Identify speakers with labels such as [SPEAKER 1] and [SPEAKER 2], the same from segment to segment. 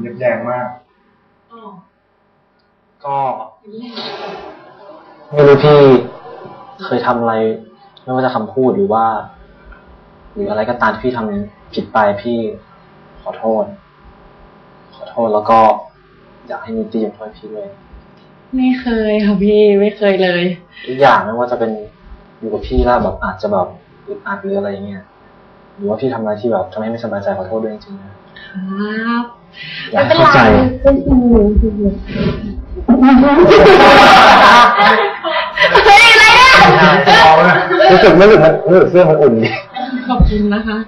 [SPEAKER 1] เรียบแยงมาก
[SPEAKER 2] อ๋อ
[SPEAKER 3] ก็ไม่รู้พี่เคยทำอะไร ไม่ว่าจะคำพูดหรือว่า หรืออะไรก็ตามที่พี่ทำผิดไปพี่ขอโทษ ขอโทษแล้วก็ อยากให้มีตียกโทษพี่ด้วย
[SPEAKER 2] ไม่เคยค่ะพี่ไม่เคยเลย
[SPEAKER 3] ทุกอย่างไม่ว่าจะเป็นอยู่กับพี่แล้วแบบอาจจะแบบอึดอัดหรืออะไรเงี้ยหรือว่าพี่ทำอะไรที่แบบทำให้ไม่สบายใจขอโทษด้วยจริงๆนะครับ อยากให้เข้าใจ
[SPEAKER 2] เฮ้ยอะไรเนี่ย
[SPEAKER 1] เอาเลย
[SPEAKER 3] รู้สึกรู้สึกมันรู้สึกเสื้อมันอุ่นดี
[SPEAKER 2] ขอบคุณนะคะ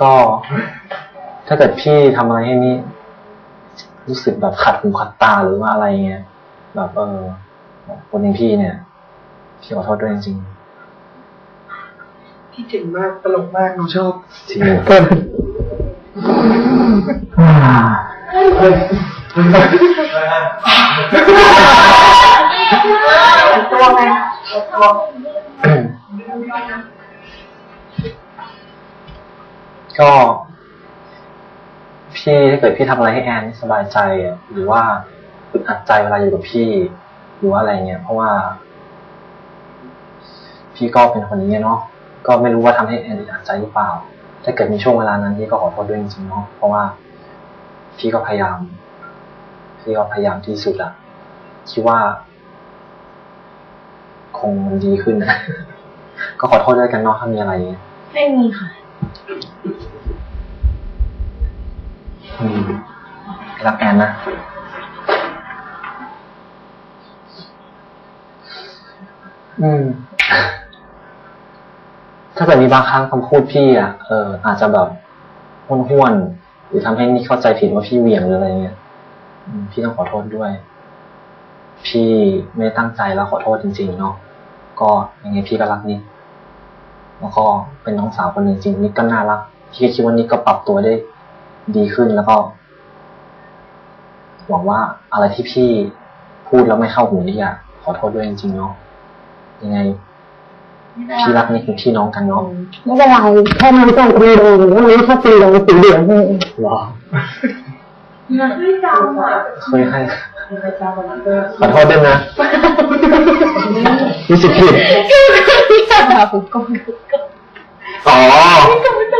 [SPEAKER 3] ก็ ถ้าเกิดพี่ทำอะไรให้นี่ รู้สึกแบบขัดหูขัดตาหรือว่าอะไรเงี้ยแบบเออแบบคนอย่างพี่เนี่ย พี่ขอโทษด้วยจริง
[SPEAKER 1] พี่เก่งมากตลกมากหนูชอบ
[SPEAKER 3] ๆจริง
[SPEAKER 1] เกิน
[SPEAKER 2] ตัวไงตัว
[SPEAKER 3] ก็พี่ถ้าเกิดพี่ทำอะไรให้แอนไม่สบายใจหรือว่าอึดอัดใจเวลาอยู่กับพี่หรือว่าอะไรเงี้ย เพราะว่า พี่ก็เป็นคนอย่างเงี้ยเนาะก็ไม่รู้ว่าทำให้แอนอึดอัดใจหรือเปล่า ถ้าเกิดมีช่วงเวลานั้นพี่ก็ขอโทษด้วยจริงๆเนาะเพราะว่าพี่ก็พยายาม พี่ก็พยายามที่สุดอะคิดว่า คงมันดีขึ้นนะก็ขอโทษด้วยกันเนาะถ้ามีอะไร
[SPEAKER 2] ไม่มีค่ะ
[SPEAKER 3] อืมรักแอนนะอืม ถ้าเกิดมีบางครั้งคำพูดพี่อะเอออาจจะแบบห้วนๆหรือทำให้นี่เข้าใจผิดว่าพี่เหวี่ยงหรืออะไรเงี้ยพี่ต้องขอโทษด้วย พี่ไม่ตั้งใจแล้วขอโทษจริง ๆ เนาะก็ยังไงพี่ก็รักนิกแล้วก็เป็นน้องสาวคนหนึ่งจริงนิกก็น่ารักพี่ก็คิดว่านิกก็ปรับตัวได้ดีขึ้นแล้วก็หวังว่าอะไรที่พี่พูดแล้วไม่เข้าหูนิกอะขอโทษด้วยจริงๆเนาะยังไง พี่รักนิกเป็นพี่น้องกันเนาะ
[SPEAKER 4] ไม่เป็นไรแค่มันส่งตีโดงวันนี้ถ้าตีโดงสีเหลืองนี่
[SPEAKER 3] หรอ
[SPEAKER 2] ไม่จำอะ
[SPEAKER 3] เคยให้ขอโทษด้วยนะรู้สึกผิด
[SPEAKER 2] ผมก็
[SPEAKER 3] อ๋อ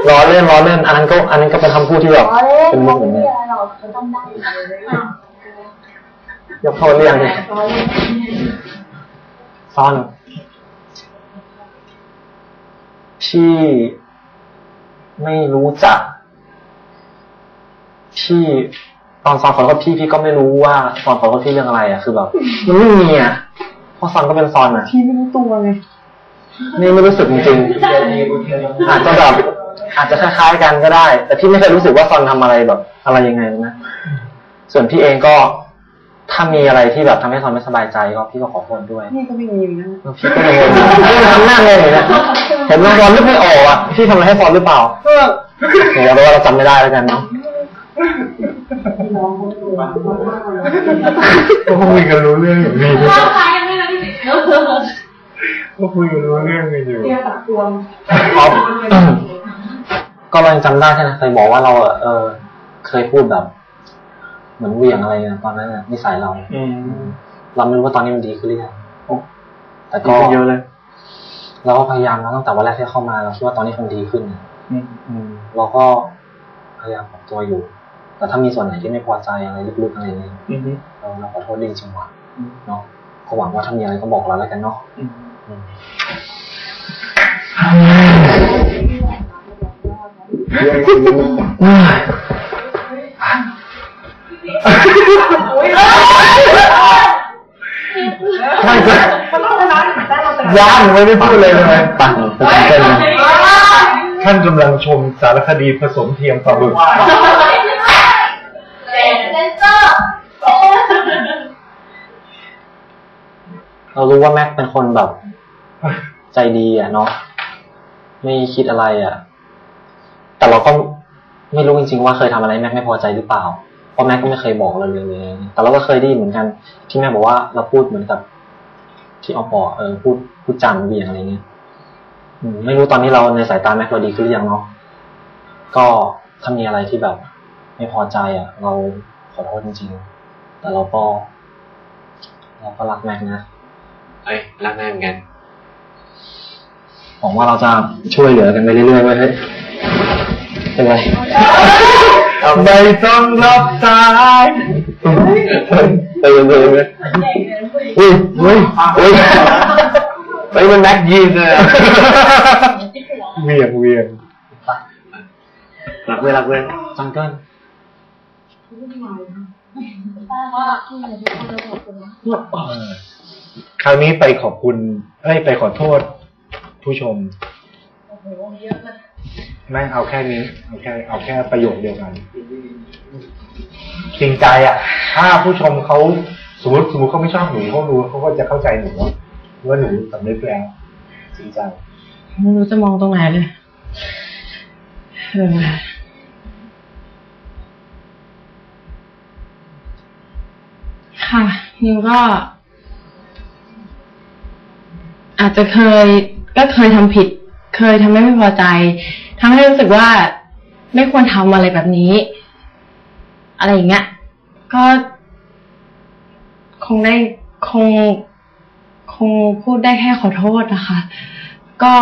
[SPEAKER 3] ล้อเล่นล้อเล่นอันนั้นก็ อันนั้นก็เป็นคำพูดที่แบบ
[SPEAKER 4] อ๋อเลย
[SPEAKER 3] เป็นมุกเหมือนกัน
[SPEAKER 4] เราเขาต้องได้เลย
[SPEAKER 3] ยกโทษเรื่องเลยซ่อน พี่ไม่รู้จักพี่ตอนซอนขอโทษพี่พี่ก็ไม่รู้ว่าซอนขอโทษพี่เรื่องอะไรอะคือแบบมันไม่มีอะเพราะซอนก็เป็นซอนอะ
[SPEAKER 2] พี่ไม่รู้ตัวไง
[SPEAKER 3] นี่ไม่รู้สึกจริงๆอาจจะแบบอาจจะคล้ายๆกันก็ได้ แต่พี่ไม่เคยรู้สึกว่าซอนทำอะไรแบบ อะไรยังไงนะส่วนพี่เองก็ ถ้ามีอะไรที่แบบทำให้ซอนไม่สบายใจก็พี่ก็ขอโทษด้วย
[SPEAKER 2] นี่ก็ไม่มีนะ
[SPEAKER 3] พี่ก็ยังงงพี่ทำหน้างงอยู่เนี่ยเห็นน้องซอนนึกไม่ออกอะพี่ทำอะไรให้ซอนหรือเปล่าเดี๋ยวเราเราจำไม่ได้แล้วกันเนาะ
[SPEAKER 1] ก็คุยกันรู้เรื่องอย่างนี้
[SPEAKER 2] ข้าวใครยังไม่รู้ดิ
[SPEAKER 1] ก็คุยกันรู้เรื่องกันอยู่
[SPEAKER 2] เตี้ยตักตวง
[SPEAKER 3] อ๋อก็เรายังจำได้ใช่ไหมเคยบอกว่าเราอะเออเคยพูดแบบ เหมือนเหวี่ยงอะไรเงี้ยตอนนั้นน่ะนิสัยเรา
[SPEAKER 1] อืม
[SPEAKER 3] เราไม่รู้ว่าตอนนี้มันดีขึ้นหรือยังแต่
[SPEAKER 1] ก็
[SPEAKER 3] ก็
[SPEAKER 1] เยอะเลย
[SPEAKER 3] เราก็พยายามนะตั้งแต่วันแรกที่เข้ามาเราคิดว่าตอนนี้คงดีขึ้นนะ
[SPEAKER 1] อืม
[SPEAKER 3] อืมเราก็พยายามปรับตัวอยู่ แต่ถ้ามีส่วนไหนที่ไม่พอใจอะไรลึกๆอะไรเงี้ย
[SPEAKER 1] อืม
[SPEAKER 3] เราเราขอโทษดีจริงว่ะ
[SPEAKER 1] อืม
[SPEAKER 3] เนาะก็หวังว่าถ้ามีอะไรก็บอกเราแล้วกันเนาะ
[SPEAKER 1] อืม
[SPEAKER 3] อืม
[SPEAKER 1] ไม่เคยย่างไม่ได้พูดเลยเลย
[SPEAKER 3] ปังเป็นเส้นเลย
[SPEAKER 1] ท่านกำลังชมสารคดีผสมเทียมปลาบึก
[SPEAKER 3] เรารู้ว่าแม็กเป็นคนแบบ ใจดีอะเนาะไม่คิดอะไรอะ แต่เราก็ไม่รู้จริงๆว่าเคยทำอะไรแม็กไม่พอใจหรือเปล่า พราะแม็กก็ไม่เคยบอกเราเลย แต่เราก็เคยได้ยินเหมือนกัน ที่แม่บอกว่าเราพูดเหมือนกับ ที่อปอเออพูดพูดจำเบียงอะไรเงี้ยอืมไม่รู้ตอนนี้เราในสายตาแม็กเราดีขึ้นหรือยังเนาะก็ถ้ามีอะไรที่แบบ ไม่พอใจอะ เราขอโทษจริงๆ แต่เราก็เราก็รักแม็กนะ
[SPEAKER 5] เอ้ยรักแม่เหมือนกัน
[SPEAKER 3] หวังว่าเราจะช่วยเหลือกันไปเรื่อยๆไว้ยเฮ้ยเป็นไร
[SPEAKER 5] ไม่ต้องรับสาย
[SPEAKER 3] เตือนเตือนเลยอุ้ยอุ้ยอุ้ย
[SPEAKER 5] เฮ้ยมันแม็กยีนเลยอะ
[SPEAKER 1] เวียงเวียง
[SPEAKER 5] รักเว้ยรักเว้ย
[SPEAKER 3] จังเกิล
[SPEAKER 1] คราวนี้ไปขอบคุณเอ้ยไปขอโทษผู้ชม ไม่เอาแค่นี้เอาแค่เอาแค่ประโยคเดียวกันจริงใจอะ ถ้าผู้ชมเขาสมมติสมมติเขาไม่ชอบหนูเขารู้เขาก็จะเข้าใจหนูว่าว่าหนูสำนึกแล้วจริงใจ
[SPEAKER 2] ไม่รู้จะมองตรงไหนเลยเออค่ะนิวก็ อาจจะเคย ก็เคยทำผิด เคยทำให้ไม่พอใจ ทำให้รู้สึกว่าไม่ควรทำอะไรแบบนี้ อะไรอย่างเงี้ย ก็ คงได้คง คงพูดได้แค่ขอโทษนะคะ ก็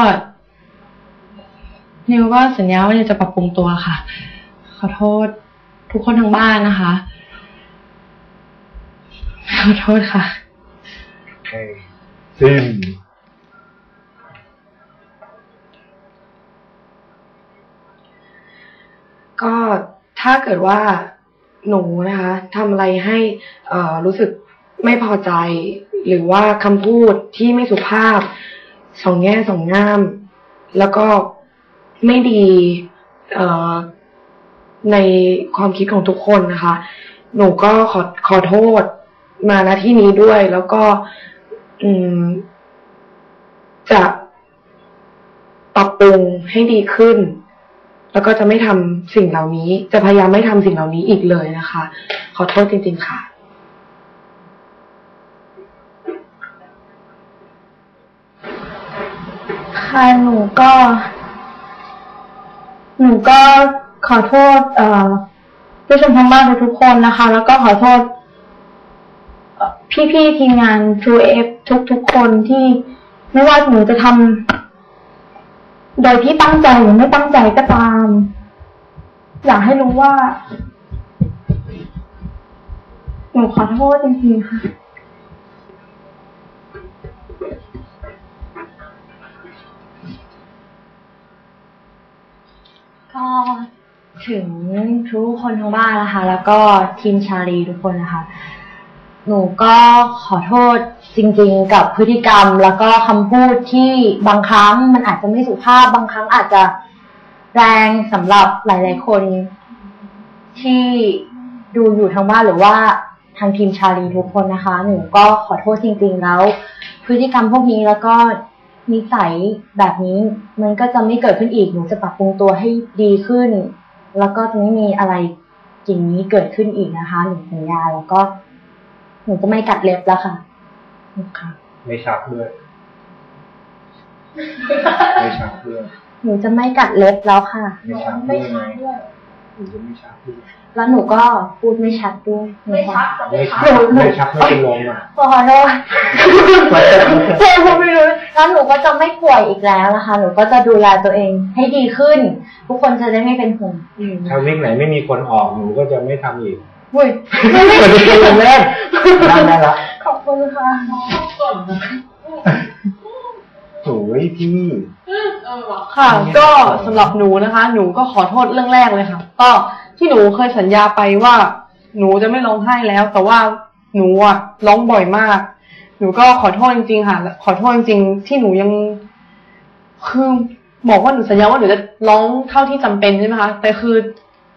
[SPEAKER 2] นิวก็สัญญาว่านิวจะปรับปรุงตัวค่ะ ขอโทษทุกคนทางบ้านนะคะ ขอโทษค่ะ
[SPEAKER 1] โอ
[SPEAKER 2] ก็ถ้าเกิดว่าหนูนะคะทำอะไรให้เอ่อรู้สึกไม่พอใจ หรือว่าคำพูดที่ไม่สุภาพสองแง่สองงาม แล้วก็ไม่ดีเอ่อในความคิดของทุกคนนะคะ หนูก็ขอขอโทษมาณที่นี้ด้วย แล้วก็อืมจะปรับปรุงให้ดีขึ้น แล้วก็จะไม่ทำสิ่งเหล่านี้ จะพยายามไม่ทำสิ่งเหล่านี้อีกเลยนะคะ ขอโทษจริง ๆ ค่ะ
[SPEAKER 6] ค่ะหนูก็ หนูก็ขอโทษ เอ่อผู้ชมทางบ้านทุกคนนะคะ แล้วก็ขอโทษพี่ๆทีมงาน True F ทุกๆคนที่ไม่ว่าหนูจะทำ โดยที่ตั้งใจหรือไม่ตั้งใจก็ตาม อยากให้รู้ว่า หนูขอโทษจริงๆค่ะ
[SPEAKER 7] ก็ถึงทุกคนทั้งบ้านนะคะ แล้วก็ทีมชาลีทุกคนนะคะ หนูก็ขอโทษจริงๆ กับพฤติกรรม แล้วก็คำพูดที่บางครั้งมันอาจจะไม่สุภาพ บางครั้งอาจจะแรงสำหรับหลายๆคนที่ดูอยู่ทางบ้านหรือว่าทางทีมชาลีทุกคนนะคะ หนูก็ขอโทษจริง ๆ แล้ว พฤติกรรมพวกนี้แล้วก็นิสัยแบบนี้มันก็จะไม่เกิดขึ้นอีก หนูจะปรับปรุงตัวให้ดีขึ้น แล้วก็จะไม่มีอะไรอย่างนี้เกิดขึ้นอีกนะคะ หนูสัญญาแล้วก็ หนูจะไม่กัดเล็บแล้วค่ะค่ะ
[SPEAKER 1] ไม่ชักด้วยไม่ชักด้วย
[SPEAKER 7] หนูจะไม่กัดเล็บแล้วค่ะ
[SPEAKER 1] ไม่ชักด้วยนะหนูจะไม่ชักด้วย
[SPEAKER 7] แล้วหนูก็พูดไม่ชัดด้วยไม่ชัด
[SPEAKER 1] ไม่ชักไม่ชักไม่เป็นลมอะ
[SPEAKER 7] ขอโทษเพื่อนพูดไม่รู้แล้วหนูก็จะไม่ป่วยอีกแล้วนะคะ หนูก็จะดูแลตัวเองให้ดีขึ้น ทุกคนจะได้ไม่เป็นห่วง
[SPEAKER 1] ถ้าวิ่งไหนไม่มีคนออกหนูก็จะไม่ทำอีก
[SPEAKER 7] อุ้ย
[SPEAKER 1] เล่นได้ได้ละ
[SPEAKER 7] ขอบคุณค่ะ
[SPEAKER 1] โอ้ยพี่
[SPEAKER 2] ค่ะ ก็สำหรับหนูนะคะ หนูก็ขอโทษเรื่องแรกเลยค่ะ ก็ที่หนูเคยสัญญาไปว่า หนูจะไม่ร้องไห้แล้ว แต่ว่าหนูอะร้องบ่อยมาก หนูก็ขอโทษจริงๆค่ะ ขอโทษจริงๆที่หนูยัง คือบอกว่าหนูสัญญาว่าหนูจะร้องเท่าที่จำเป็นใช่ไหมคะ แต่คือ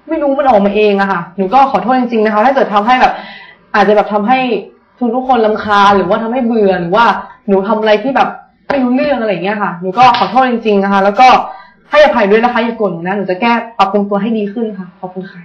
[SPEAKER 2] ไม่รู้มันออกมาเองอะค่ะหนูก็ขอโทษจริงๆนะคะถ้าเกิดทำให้แบบ อาจจะแบบทำให้ทุกทุกคนลำคาหรือว่าทำให้เบื่อหรือว่าหนูทำอะไรที่แบบไม่รู้เรื่องอะไรอย่างเงี้ยค่ะหนูก็ขอโทษจริงๆนะคะ แล้วก็ให้อภัยด้วยนะคะอย่าโกรธหนูนะหนูจะแก้ปรับปรุงตัวให้ดีขึ้นค่ะขอบคุณค่ะ